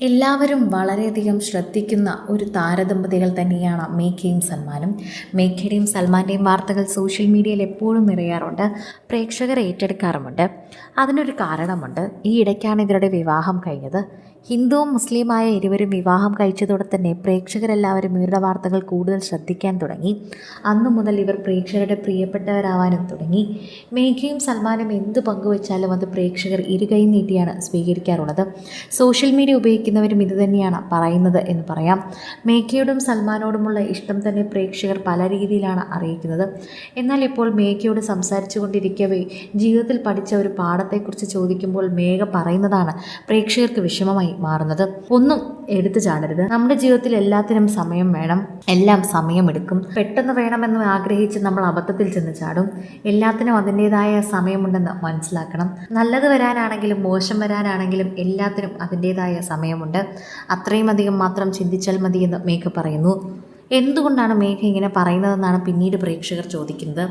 എല്ലാവരും വളരെയധികം ശ്രദ്ധിക്കുന്ന ഒരു താരദമ്പതികൾ തന്നെയാണ് മേഘയും സൽമാനും. മേഘയുടെയും സൽമാന്റെയും വാർത്തകൾ സോഷ്യൽ മീഡിയയിൽ എപ്പോഴും നിറയാറുണ്ട് പ്രേക്ഷകർ ഏറ്റെടുക്കാറുമുണ്ട്. അതിനൊരു കാരണമുണ്ട് ഈ ഇടയ്ക്കാണ് ഇവരുടെ വിവാഹം കഴിഞ്ഞത്. ഹിന്ദുവും മുസ്ലിമായ ഇരുവരും വിവാഹം കഴിച്ചതോടെ തന്നെ പ്രേക്ഷകരെല്ലാവരും ഇവരുടെ വാർത്തകൾ കൂടുതൽ ശ്രദ്ധിക്കാൻ തുടങ്ങി. അന്നു മുതൽ ഇവർ പ്രേക്ഷകരുടെ പ്രിയപ്പെട്ടവരാവാനും തുടങ്ങി. മേഘയും സൽമാനും എന്ത് പങ്കുവച്ചാലും അത് പ്രേക്ഷകർ ഇരുകൈ നീട്ടിയാണ് സ്വീകരിക്കാറുള്ളത്. സോഷ്യൽ മീഡിയ ഉപയോഗിക്കുന്നവരും ഇത് തന്നെയാണ് പറയുന്നത് എന്ന് പറയാം. മേഘയോടും സൽമാനോടുമുള്ള ഇഷ്ടം തന്നെ പ്രേക്ഷകർ പല രീതിയിലാണ് അറിയിക്കുന്നത്. എന്നാൽ ഇപ്പോൾ മേഘയോട് സംസാരിച്ചു കൊണ്ടിരിക്കവേ ജീവിതത്തിൽ പഠിച്ച ഒരു പാഠത്തെക്കുറിച്ച് ചോദിക്കുമ്പോൾ മേഘ പറയുന്നതാണ് പ്രേക്ഷകർക്ക് വിഷമമായി മാറുന്നത്. ഒന്നും എടുത്തു ചാടരുത്. നമ്മുടെ ജീവിതത്തിൽ എല്ലാത്തിനും സമയം വേണം. എല്ലാം സമയമെടുക്കും. പെട്ടെന്ന് വേണമെന്ന് ആഗ്രഹിച്ച് നമ്മൾ അബദ്ധത്തിൽ ചെന്ന് ചാടും. എല്ലാത്തിനും അതിന്റെതായ സമയമുണ്ടെന്ന് മനസ്സിലാക്കണം. നല്ലത് വരാനാണെങ്കിലും മോശം വരാനാണെങ്കിലും എല്ലാത്തിനും അതിന്റെതായ സമയമുണ്ട് അത്രയും അധികം മാത്രം ചിന്തിച്ചാൽ മതി എന്ന് മേഘ പറയുന്നു. എന്തുകൊണ്ടാണ് മേഘ ഇങ്ങനെ പറയുന്നതെന്നാണ് പിന്നീട് പ്രേക്ഷകർ ചോദിക്കുന്നത്.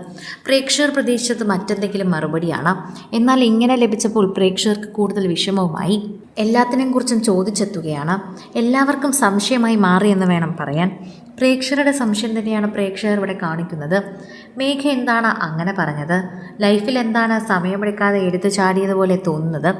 പ്രേക്ഷകർ പ്രതീക്ഷിച്ചത് മറ്റെന്തെങ്കിലും മറുപടിയാണ്. എന്നാൽ ഇങ്ങനെ ലഭിച്ചപ്പോൾ പ്രേക്ഷകർക്ക് കൂടുതൽ വിഷമവുമായി എല്ലാത്തിനെയും കുറിച്ചും ചോദിച്ചെത്തുകയാണ്. എല്ലാവർക്കും സംശയമായി മാറിയെന്ന് വേണം പറയാൻ. പ്രേക്ഷകരുടെ സംശയം തന്നെയാണ് പ്രേക്ഷകർ ഇവിടെ കാണിക്കുന്നത്. മേഘ എന്താണ് അങ്ങനെ പറഞ്ഞത്? ലൈഫിൽ എന്താണ് സമയമെടുക്കാതെ എടുത്തു ചാടിയതുപോലെ തോന്നുന്നത്?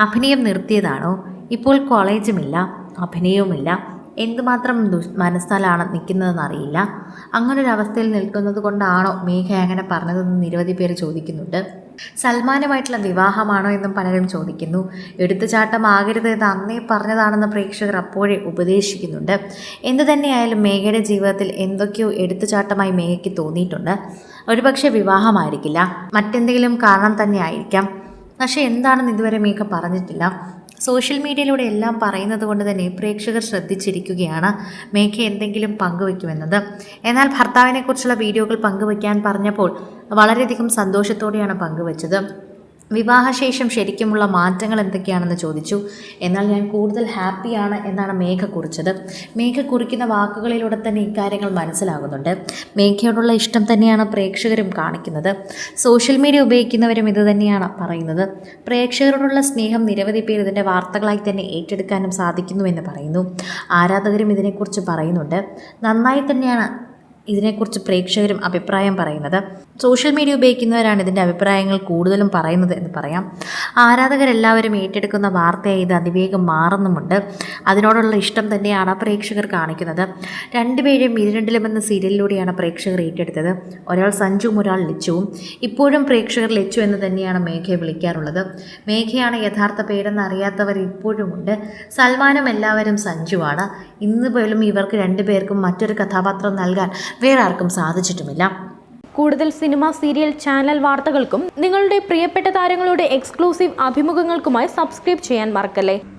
അഭിനയം നിർത്തിയതാണോ? ഇപ്പോൾ കോളേജുമില്ല അഭിനയവുമില്ല. എന്തുമാത്രം ദു മനസ്സാലാണ് നിൽക്കുന്നതെന്ന് അറിയില്ല അങ്ങനൊരു അവസ്ഥയിൽ നിൽക്കുന്നത് കൊണ്ടാണോ മേഘ അങ്ങനെ പറഞ്ഞതെന്ന് നിരവധി പേര് ചോദിക്കുന്നുണ്ട്. സൽമാനുമായിട്ടുള്ള വിവാഹമാണോ എന്നും പലരും ചോദിക്കുന്നു. എടുത്തുചാട്ടമാകരുത് എന്ന് അന്നേ പറഞ്ഞതാണെന്ന് പ്രേക്ഷകർ അപ്പോഴേ ഉപദേശിക്കുന്നുണ്ട്. എന്തു തന്നെയായാലും മേഘയുടെ ജീവിതത്തിൽ എന്തൊക്കെയോ എടുത്തുചാട്ടമായി മേഘയ്ക്ക് തോന്നിയിട്ടുണ്ട്. ഒരുപക്ഷെ വിവാഹമായിരിക്കില്ല. മറ്റെന്തെങ്കിലും കാരണം തന്നെ ആയിരിക്കാം. പക്ഷേ എന്താണെന്ന് ഇതുവരെ മീക്ക പറഞ്ഞിട്ടില്ല. സോഷ്യൽ മീഡിയയിലൂടെ എല്ലാം പറയുന്നത് കൊണ്ട് തന്നെ പ്രേക്ഷകർ ശ്രദ്ധിച്ചിരിക്കുകയാണ് മേഘ എന്തെങ്കിലും പങ്കുവെക്കുമെന്നത്. എന്നാൽ ഭർത്താവിനെക്കുറിച്ചുള്ള വീഡിയോകൾ പങ്കുവെക്കാൻ പറഞ്ഞപ്പോൾ വളരെയധികം സന്തോഷത്തോടെയാണ് പങ്കുവച്ചത്. വിവാഹശേഷം ശരിക്കുമുള്ള മാറ്റങ്ങൾ എന്തൊക്കെയാണെന്ന് ചോദിച്ചു. എന്നാൽ ഞാൻ കൂടുതൽ ഹാപ്പിയാണ് എന്നാണ് മേഘ കുറിച്ചത്. മേഘ കുറിക്കുന്ന വാക്കുകളിലൂടെ തന്നെ ഇക്കാര്യങ്ങൾ മനസ്സിലാകുന്നുണ്ട്. മേഘയോടുള്ള ഇഷ്ടം തന്നെയാണ് പ്രേക്ഷകരും കാണിക്കുന്നത്. സോഷ്യൽ മീഡിയ ഉപയോഗിക്കുന്നവരും ഇത് തന്നെയാണ് പറയുന്നത്. പ്രേക്ഷകരോടുള്ള സ്നേഹം നിരവധി പേർ ഇതിന്റെ വാർത്തകളായി തന്നെ ഏറ്റെടുക്കാനും സാധിക്കുന്നുവെന്ന് പറയുന്നു. ആരാധകരും ഇതിനെക്കുറിച്ച് പറയുന്നുണ്ട്. നന്നായി തന്നെയാണ് ഇതിനെക്കുറിച്ച് പ്രേക്ഷകരും അഭിപ്രായം പറയുന്നത്. സോഷ്യൽ മീഡിയ ഉപയോഗിക്കുന്നവരാണ് ഇതിന്റെ അഭിപ്രായങ്ങൾ കൂടുതലും പറയുന്നത് എന്ന് പറയാം. ആരാധകരെല്ലാവരും ഏറ്റെടുക്കുന്ന വാർത്തയായി ഇത് അതിവേഗം മാറുന്നുമുണ്ട്. അതിനോടുള്ള ഇഷ്ടം തന്നെയാണ് പ്രേക്ഷകർ കാണിക്കുന്നത്. രണ്ടുപേരും ഇരുരണ്ടിലും എന്ന സീരിയലിലൂടെയാണ് പ്രേക്ഷകർ ഏറ്റെടുത്തത്. ഒരാൾ സഞ്ജുവും ഒരാൾ ലച്ചുവും. ഇപ്പോഴും പ്രേക്ഷകർ ലച്ചു എന്ന് തന്നെയാണ് മേഘയെ വിളിക്കാറുള്ളത്. മേഘയാണ് യഥാർത്ഥ പേരെന്ന് അറിയാത്തവർ ഇപ്പോഴുമുണ്ട് സൽമാനും എല്ലാവരും സഞ്ജുവാണ്. ഇന്ന് പോലും ഇവർക്ക് രണ്ടുപേർക്കും മറ്റൊരു കഥാപാത്രം നൽകാൻ വേറെ ആർക്കും സാധിച്ചിട്ടുമില്ല. കൂടുതൽ സിനിമ സീരിയൽ ചാനൽ വാർത്തകൾക്കും നിങ്ങളുടെ പ്രിയപ്പെട്ട താരങ്ങളുടെ എക്സ്ക്ലൂസീവ് അഭിമുഖങ്ങൾക്കുമായി സബ്സ്ക്രൈബ് ചെയ്യാൻ മറക്കല്ലേ?